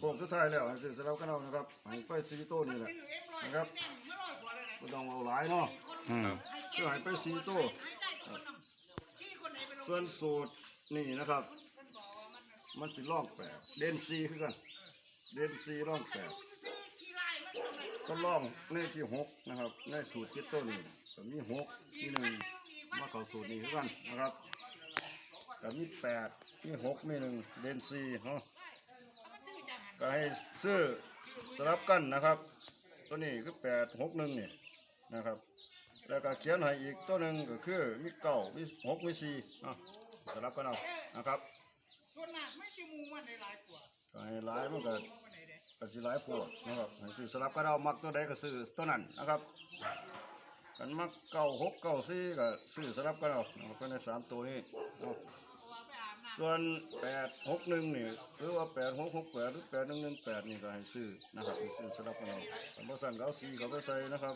โค้งสุดท้ายแล้วให้ซื้อสลับกันเอานะครับให้ไปซีโต้นี่แหละนะครับไม่ต้องเอาหลายเนาะอืมคือให้ไปซีโต้ครับส่วนสูตรนี่นะครับ มันสิล่องแปดเดนซีคือกันเดนซีล่องแปดก็ล่องในที่หกนะครับในสูตรจิตต้นนี่ก็มีหกมีหนึ่งมาเข้าสูตรนี้คือกันนะครับก็มีแปดมีหกมีหนึ่งเดนซีเนาะ ก็ให้ซื้อสลับกันนะครับ ตัวนี้คือแปดหกหนึ่งนี่นะครับ แล้วก็เขียนให้อีกตัวหนึ่งก็คือมีเก้ามีหกมีสี่เนาะสลับกันเอานะครับส่วนมากไม่จะมูมันในหลายกว่าก็ให้หลายมันก็มันไหนเด้ก็สิหลายโพวดนะครับให้ซื้อสลับกันเอามักตัวใดก็ซื้อตัวนั้นนะครับกันมักเก้าหกเก้าสี่ก็ซื้อสลับกันเอานะครับก็ในสามตัวนี้ ส่วนแปดหกหนึ่งนี่หรือว่าแปดหกหกแปดหรือแปดหนึ่งหนึ่งแปดนี่ก็ให้ซื้อนะครับให้ซื้อสลับกันเอาแต่บ่สั่งเอาสี่ก็ไปใส่นะครับ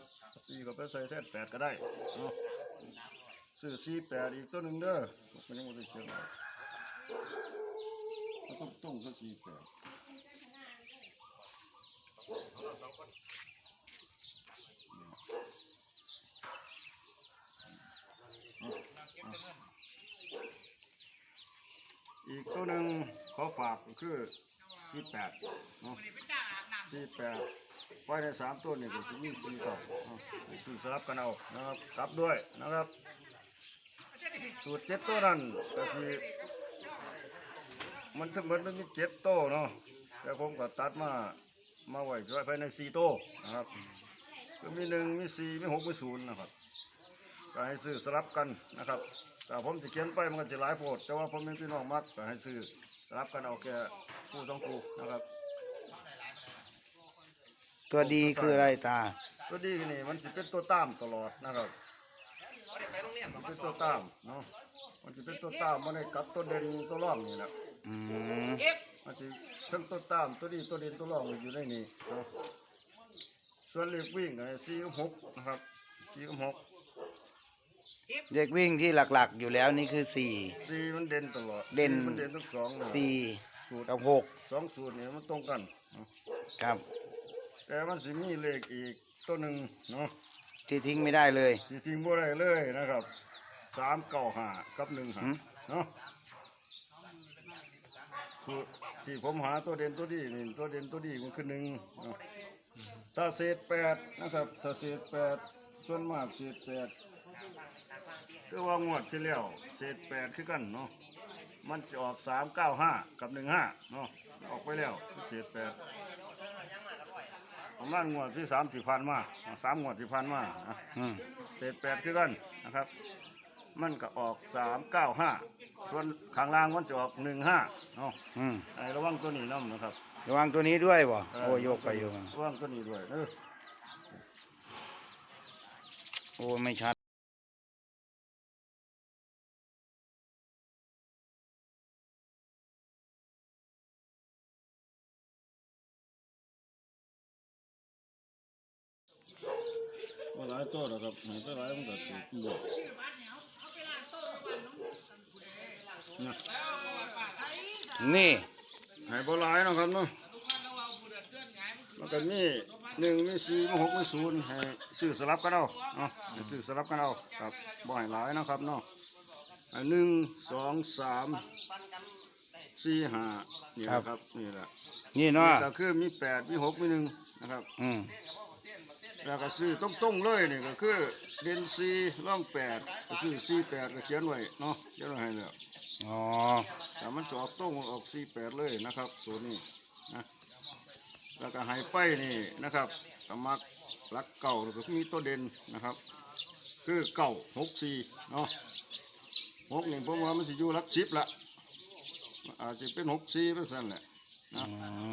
สี่ก็ไปใส่แทนแปดก็ได้เนาะซื้อสี่แปดอีกตัวหนึ่งเด้อมันยังไม่ได้เขียนไว้แล้องต้องก็สี่แปด อีกตัว หนึ่งขอฝากคือสี่แปดเนาะสี่แปดไว้ในสามตัวนี่ก็จะมีสี่ต่อเนาะสี่สลับกันเอานะครับกลับด้วยนะครับ สูตรเจ็ดตัวนั้นก็คือมันทั้งหมดมันมีเจ็ดโต้เนาะแต่ผมก็ตัดมามาไว้ไว้ภายในสี่โต้นะครับก็มีหนึ่งมีสี่มีหกมีศูนย์นะครับ ก็ให้ซื้อสลับกันนะครับแต่ผมจะเขียนไปมันก็จะหลายโพดแต่ว่าผมเป็นพี่น้องมักก็ให้ซื้อสลับกันเอาแค่คู่สองคู่นะครับ ตัวดีคืออะไรตา ตัวดีนี่มันจะเป็นตัวตามตลอดนะครับมันเป็นตัวตามเนาะมันจะเป็นตัวตามมันได้กลับตัวเด่นตัวร่องนี่แหละอืมมันจะทั้งตัวตามตัวดีตัวเด่นตัวร่องอยู่ในนี้เนาะส่วนเลขวิ่งไอ้สี่กับหกนะครับสี่กับหก เด็กวิ่งที่หลักๆอยู่แล้วนี่คือสี่ สี่มันเด่นตลอดเด่น สี่มันเด่นทั้งสองเลยสี่สูตรกับหกสองสูตรนี่มันตรงกันเนาะครับแต่มันสิมีเลขอีกตัวหนึ่งเนาะที่ทิ้งไม่ได้เลย ที่จริงบ่ได้เลยนะครับสามเก้าห้ากับหนึ่งห้าหืม เนาะสูตรที่ผมหาตัวเด่นตัวดีนี่ตัวเด่นตัวดีมันคือหนึ่งเนาะถ้าเศษแปดนะครับ ถ้าเศษแปดส่วนมากเศษแปด คือว่างวดที่แล้วเศษแปดคือกันเนาะมันจะออกสามเก้าห้ากับหนึ่งห้าเนาะออกไปแล้วเศษแปดประมาณงวดที่สามสี่พันมาอะสามงวดสี่พันมาอะอืมเศษแปดคือกันนะครับ มันก็ออกสามเก้าห้าส่วนข้างล่างมันจะออกหนึ่งห้าเนาะอืมไอ้ระวังตัวนี้น้ำนะครับระวังตัวนี้ด้วยบ่เโอ้โยกไปโยกมาระวังตัวนี้ด้วยเออโอ้ไม่ชัด ว่าหลายตัวนะครับหายไปหลายมันก็ถูกกินหมดชื่อบ้านเนี่ยเขาเขาไปล้างโต๊ะทุกวันเนาะนะแล้วเพราะว่าป้าไทยนี่หายไปหลายนะครับเนาะทุกวันเราเอาบุเดือดเดือนไงมันมันก็มีหนึ่งมีสี่มีหกมีศูนย์ให้ซื้อสลับกันเอาเนาะให้ซื้อสลับกันเอาครับบ่ให้หลายนะครับเนาะอันหนึ่งสองสามสี่ห้านี่แหละครับนี่แหละนี่เนาะก็คือมีแปดมีหกมีหนึ่งนะครับ อืม แล้วก็ซื้อตรงๆเลยนี่ก็คือเดนซีร่องแปดก็ซื้อซีแปดก็เขียนไว้เนาะเขียนไว้ให้แล้วอ๋อแต่มันจะออกตรงออกซีแปดเลยนะครับส่วนนี้นะแล้วก็ให้ไปนี่นะครับกมักรักเก่าแล้วก็มีตัวเด่นนะครับ คือเก่าหกสี่เนาะหกนี่ผมว่ามันจะอยู่รักสิบละอาจจะเป็นหกสี่เป็นสั้นแหละอื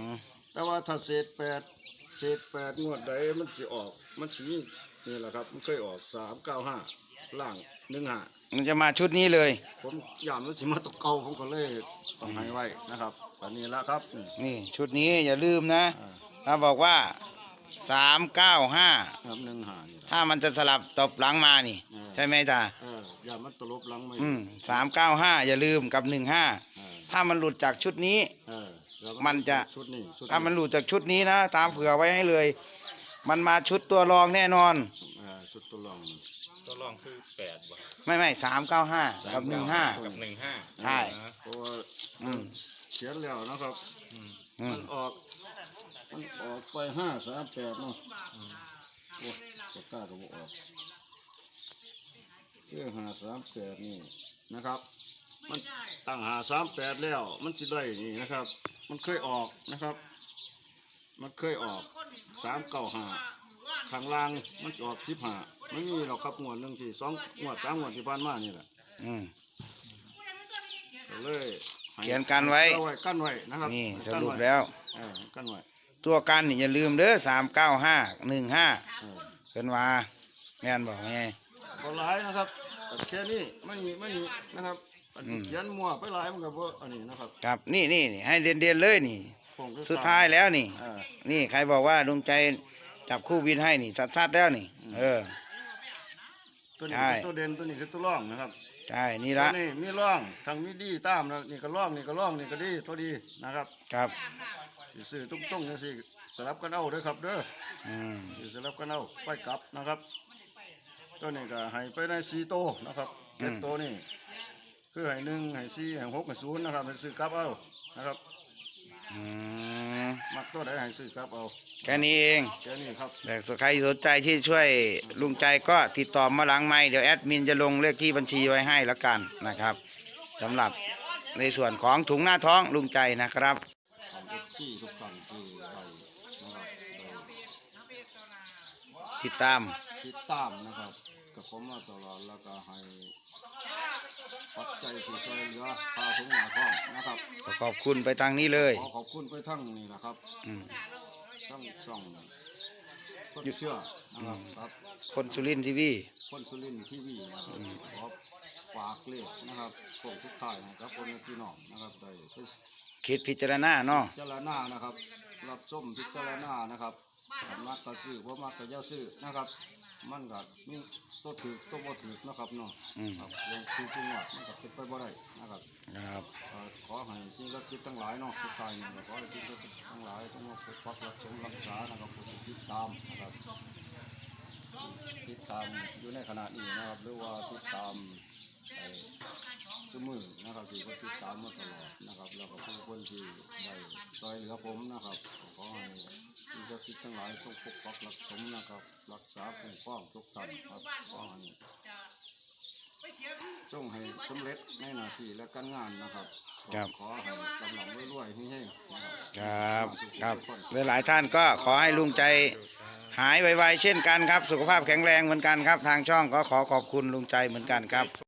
มแต่ว่าถ้าเศษแปด เศษแปดงวดใดมันสิออก มันสีนี่แหละครับ มันเคยออกสามเก้าห้าล่างหนึ่งห้ามันจะมาชุดนี้เลย ผมย้ำมันสิมาตกเก่าผมก็เลยต้องให้ไว้นะครับอันนี้ละครับนี่นี่ชุดนี้อย่าลืมนะอ่าถ้าบอกว่าสามเก้าห้าครับหนึ่งห้านี่ล่ะถ้ามันจะสลับตบหลังมานี่เออใช่ไหมตาเอออย่ามันตลบหลังไม่อืมสามเก้าห้าอย่าลืมกับหนึ่งห้าเออถ้ามันหลุดจากชุดนี้ เออ แล้วก็มันจะ ชุดนี้ชุดถ้ามันหลุดจากชุดนี้นะ ตามเผื่อไว้ให้เลย มันมาชุดตัวรองแน่นอน อ่าชุดตัวรองตัวรองคือแปดบ่ไม่ไม่สามเก้าห้ากับหนึ่งห้ากับหนึ่งห้าใช่ นะเพราะว่าอืมเขียนแล้วนะครับ อืมอืมัมนออกมันออกไปห้าสามแปดเนาะโอ้ปากกาก็บ่ออกเรื่องห้าสามแปดนี่นะครับ มันตั้งหาสามแปดแล้ว มันสิได้นี่นะครับ มันเคยออกนะครับ มันเคยออกสามเก้าห้าข้างล่างมันจะออกสิบห้าไม่มีหรอกครับงวดหนึ่งที่สองงวดสามงวดที่ผ่านมานี่แหละอืมก็เลยให้เขียนกันไว้ เอาไว้กั้นไว้นะครับนี่สกั้นรุปไว้แล้ว เออกั้นไว้ตัวกันนี่อย่าลืมเด้อสามเก้าห้าหนึ่งห้าเออเพิ่นว่าแม่นบอกไงก็หลายนะครับแต่แค่นี้ไม่มีไม่มีนะครับ อันที่อืมเขียนมั่วไปหลายมันก็บ่อันนี้นะครับครับ นี่นี่นี่ให้เด่นเด่นๆเลยนี่โครงคือสุดท้ายแล้วนี่ เออ นี่ใครบอกว่าดวงใจจับคู่บินให้นี่สัดๆแล้วนี่เออ ตัวนี้ใช่ คือตัวเด่นตัวนี้คือตัวร่องนะครับใช่นี่ตัวละนี้มีร่องทางมีดีตามนะนี่ก็ร่องนี่ก็ร่องนี่ก็ดีตัวดีนะครับครับ สิซื้อตุ้งๆจังซี่สลับกันเอาเด้อครับเด้ออืมสิสลับกันเอาไปกลับนะครับ ตัวนี้ก็ให้ไปใน4โตวนะครับเจ็ดตัวนี่ คือให้หนึ่งให้สี่ให้หกให้ศูนย์นะครับให้ซื้อกลับเอานะครับอืมมักตัวใดให้ซื้อกลับเอาแค่นี้เองแค่นี้ครับแต่ใครสนใจที่ช่วยลุงใจก็ติดต่อมาหลังไม้เดี๋ยวแอดมินจะลงเลขที่บัญชีไว้ให้แล้วกันนะครับสำหรับในส่วนของถุงหน้าท้องลุงใจนะครับของเอฟซีทุกท่านที่ได้นะครับได้ติดตามติดตามนะครับกับผมมาตลอดแล้วก็ให้ ปัจจัยที่ช่วยเหลือพาถุงหนาท้องนะครับขอขอบคุณไปทางนี้เลย ขอขอบคุณไปทั้งนี่นะครับอืมทั้งช่องคนเชื่อนะครับครับคนสุรินทร์ทีวี คนสุรินทร์ทีวีนะครับขอฝากเลขนะครับส่งทุกท่ายนะครับคนพี่น้องนะครับได้ไปคิดพิจารณาเนาะพิจารณานะครับ รับชมพิจารณานะครับขันมักกระซื้อว่ามักกระยาซื้อนะครับ มันก็มีตัวถือตัวบ่ถือนะครับเนาะอืม ครับเรื่องที่จริงว่ามันก็เป็นไปบ่ได้นะครับครับ เอ่อขอให้สิ่งศักดิ์สิทธิ์ทั้งหลายเนาะสุดท้ายนี่ก็ขอให้สิ่งศักดิ์สิทธิ์ทั้งหลายจงมาปกปักรักษารักษานะครับผู้ที่ติดตามนะครับติดตามอยู่ในขณะนี้นะครับหรือว่าติดตามไอ้ ชั่วมือนะครับที่ก็ติดตามมาตลอดนะครับ แล้วก็ผู้คนที่ได้ช่วยเหลือผมนะครับขอให้สิ่งศักดิ์สิทธิ์ทั้งหลายจงปกปักรักษานะครับ รักษาคุ้มครองทุกท่านครับขอให้จงให้สำเร็จในหน้าที่และการงานนะครับครับ ขอให้กำลังรวยๆให้ๆนะครับครับครับหลายๆท่านก็ขอให้ลุงใจหายไวๆเช่นกันครับ สุขภาพแข็งแรงเหมือนกันครับ ทางช่องก็ขอขอบคุณลุงใจเหมือนกันครับ